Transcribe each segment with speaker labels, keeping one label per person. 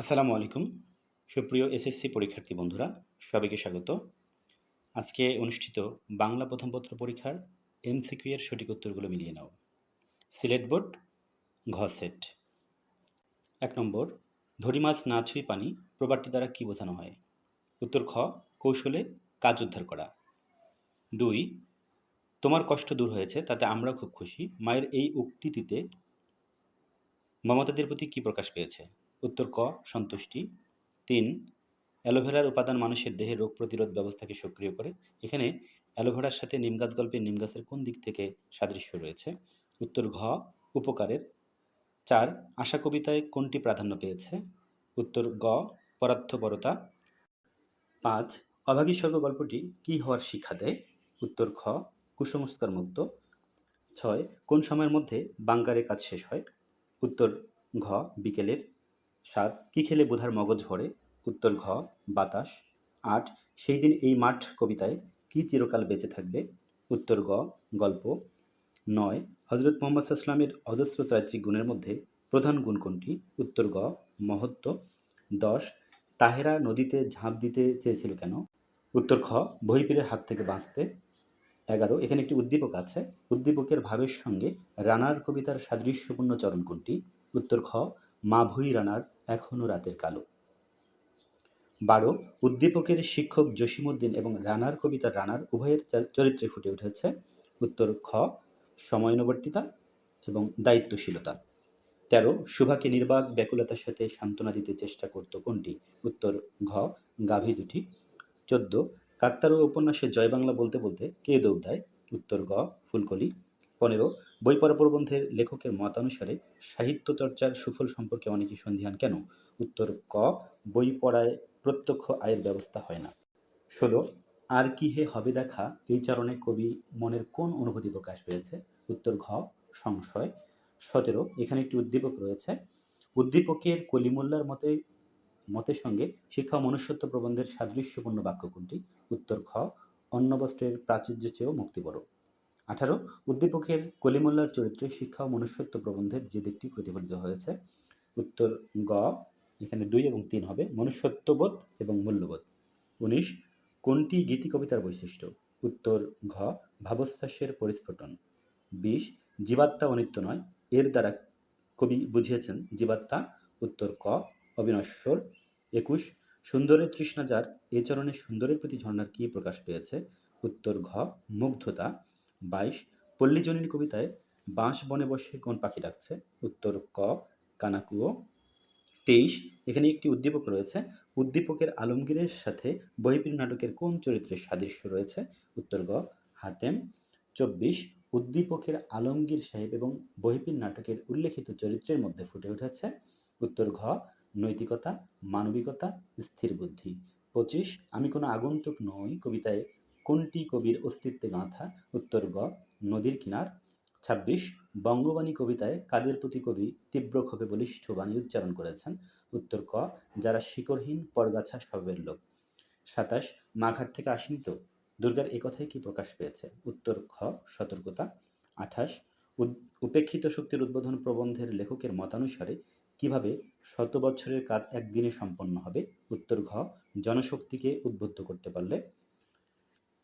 Speaker 1: আসসালামু আলাইকুম। সুপ্রিয় এসএসসি পরীক্ষার্থী বন্ধুরা, সবাইকে স্বাগত। আজকে অনুষ্ঠিত বাংলা প্রথম পত্র পরীক্ষার এমসিকিউ এর সঠিক উত্তরগুলো মিলিয়ে নাও। সিলেট বোর্ড, ঘ সেট। এক নম্বর ধরি মাছ না ছুঁই পানি প্রবাদটি দ্বারা কি বোঝানো হয়? উত্তর খ, কৌশলে কাজ উদ্ধার করা। দুই, তোমার কষ্ট দূর হয়েছে, তাতে আমরা খুব খুশি। মায়ের এই উক্তিটিতে মমতাদের প্রতি কি প্রকাশ পেয়েছে? উত্তর ক, সন্তুষ্টি। তিন, অ্যালোভেরার উপাদান মানুষের দেহে রোগ প্রতিরোধ ব্যবস্থাকে সক্রিয় করে। এখানে অ্যালোভেরার সাথে নিম গাছ গল্পে নিম গাছের কোন দিক থেকে সাদৃশ্য রয়েছে? উত্তর ঘ, উপকারের। চার, আশা কবিতায় কোনটি প্রাধান্য পেয়েছে? উত্তর গ, পরার্থপরতা। পাঁচ, অভাগী স্বর্গ গল্পটি কি হওয়ার শিক্ষা দেয়? উত্তর খ কুসংস্কার মুক্ত ছয়, কোন সময়ের মধ্যে বাঙ্গারে কাজ শেষ হয়? উত্তর ঘ, বিকেলের। সাত, কি খেলে বোধার মগজ ভরে? উত্তর ঘ, বাতাস। আট, সেই দিন এই মাঠ কবিতায় কি চিরকাল বেঁচে থাকবে? উত্তর গ, গল্প। নয়, হজরত মোহাম্মদ ইসলামের অজস্র চারিত্রিক গুণের মধ্যে প্রধান গুণ কোনটি? উত্তর গ, মহত্ব। দশ, তাহেরা নদীতে ঝাঁপ দিতে চেয়েছিল কেন? উত্তর খ, বহিপীরের হাত থেকে বাঁচতে। এগারো, এখানে একটি উদ্দীপক আছে। উদ্দীপকের ভাবের সঙ্গে রানার কবিতার সাদৃশ্যপূর্ণ চরণ কোনটি? উত্তর খ মা ভুই রানার এখনও রাতের কালো। বারো, উদ্দীপকের শিক্ষক জসিমুদ্দিন এবং রানার কবিতা রানার উভয়ের চরিত্রে ফুটে উঠেছে। উত্তর, খ, সময়ানুবর্তিতা এবং দায়িত্বশীলতা। তেরো সুভাকে নির্বাক ব্যাকুলতার সাথে সান্ত্বনা দিতে চেষ্টা করত কোনটি? উত্তর, ঘ, গাভী দুটি। চোদ্দ কাকতারু উপন্যাসে জয় বাংলা বলতে বলতে কে দৌড় দেয়? উত্তর, গ, ফুলকলি। পনেরো বই পড়া প্রবন্ধের লেখকের মতানুসারে সাহিত্য চর্চার সুফল সম্পর্কে অনেকে সন্ধিহান, কেন? উত্তর ক বই পড়ায় প্রত্যক্ষ আয়ের ব্যবস্থা হয় না। ষোলো, আর কি হে হবে দেখা? এই চরণে কবি মনের কোন অনুভূতি প্রকাশ পেয়েছে? উত্তর ঘ, সংশয়। সতেরো, এখানে একটি উদ্দীপক রয়েছে। উদ্দীপকের কলিমুল্লার মতে, মতের সঙ্গে শিক্ষা মনুষ্যত্ব প্রবন্ধের সাদৃশ্যপূর্ণ বাক্য কোনটি? উত্তর খ অন্নবস্ত্রের প্রাচুর্য চেয়েও মুক্তি বড়। আঠারো, উদ্দীপকের কলিমুল্লার চরিত্রে শিক্ষা ও মনুষ্যত্ব প্রবন্ধের যে দিকটি প্রতিফলিত হয়েছে, উত্তর গ, এখানে দুই এবং তিন হবে, মনুষ্যত্ববোধ এবং মূল্যবোধ। উনিশ, কোনটি গীতি কবিতার বৈশিষ্ট্য? উত্তর ঘ ভাবস্থাস্যের পরিস্ফুটন। বিশ, জীবাত্মা অনিত্য নয়, এর দ্বারা কবি বুঝিয়েছেন জীবাত্মা। উত্তর ক, অবিনশ্বর। একুশ, সুন্দরের তৃষ্ণা যার, এ চরণে সুন্দরের প্রতি ঝর্ণার কি প্রকাশ পেয়েছে? উত্তর ঘ, মুগ্ধতা। বাইশ, পল্লীজনীর কবিতায় বাঁশ বনে বসে কোন পাখি ডাকছে? উত্তর ক, কানাকুয়ো। তেইশ, এখানে একটি উদ্দীপক রয়েছে। উদ্দীপকের আলমগীরের সাথে বহিপীর নাটকের কোন চরিত্রের সাদৃশ্য রয়েছে? উত্তর গ, হাতেম। চব্বিশ, উদ্দীপকের আলমগীর সাহেব এবং বহিপীর নাটকের উল্লেখিত চরিত্রের মধ্যে ফুটে উঠেছে। উত্তর ঘ, নৈতিকতা, মানবিকতা, স্থির বুদ্ধি। পঁচিশ, আমি কোনো আগন্তুক নই কবিতায় কোনটি কবির অস্তিত্বে গাঁথা? উত্তর গ, নদীর কিনার। ছাব্বিশ, বঙ্গবাণী কবিতায় কাদের প্রতি কবি তীব্র ক্ষোভে বলিষ্ঠ বাণী উচ্চারণ করেছেন? উত্তর ক, যারা শিকড়হীন পরগাছা স্বভাবের লোক। সাতাশ, মাঘাট থেকে আসেনি তো? দুর্গার এ কথাই কি প্রকাশ পেয়েছে? উত্তর খ, সতর্কতা। আঠাশ উপেক্ষিত শক্তির উদ্বোধন প্রবন্ধের লেখকের মতানুসারে কীভাবে শত বছরের কাজ একদিনে সম্পন্ন হবে? উত্তর ঘ, জনশক্তিকে উদ্বুদ্ধ করতে পারলে।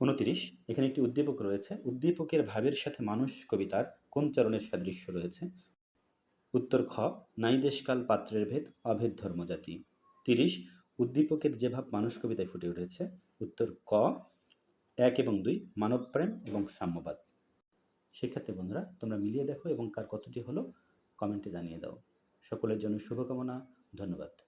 Speaker 1: উনতিরিশ, এখানে একটি উদ্দীপক রয়েছে। উদ্দীপকের ভাবের সাথে মানুষ কবিতার কোন চরণের সাদৃশ্য রয়েছে? উত্তর খ নাই দেশকাল পাত্রের ভেদ, অভেদ ধর্মজাতি তিরিশ, উদ্দীপকের যে ভাব মানুষ কবিতায় ফুটে উঠেছে। উত্তর ক, এক এবং দুই মানবপ্রেম এবং সাম্যবাদ। শিক্ষার্থী বন্ধুরা, তোমরা মিলিয়ে দেখো এবং কার কতটি হলো কমেন্টে জানিয়ে দাও। সকলের জন্য শুভকামনা, ধন্যবাদ।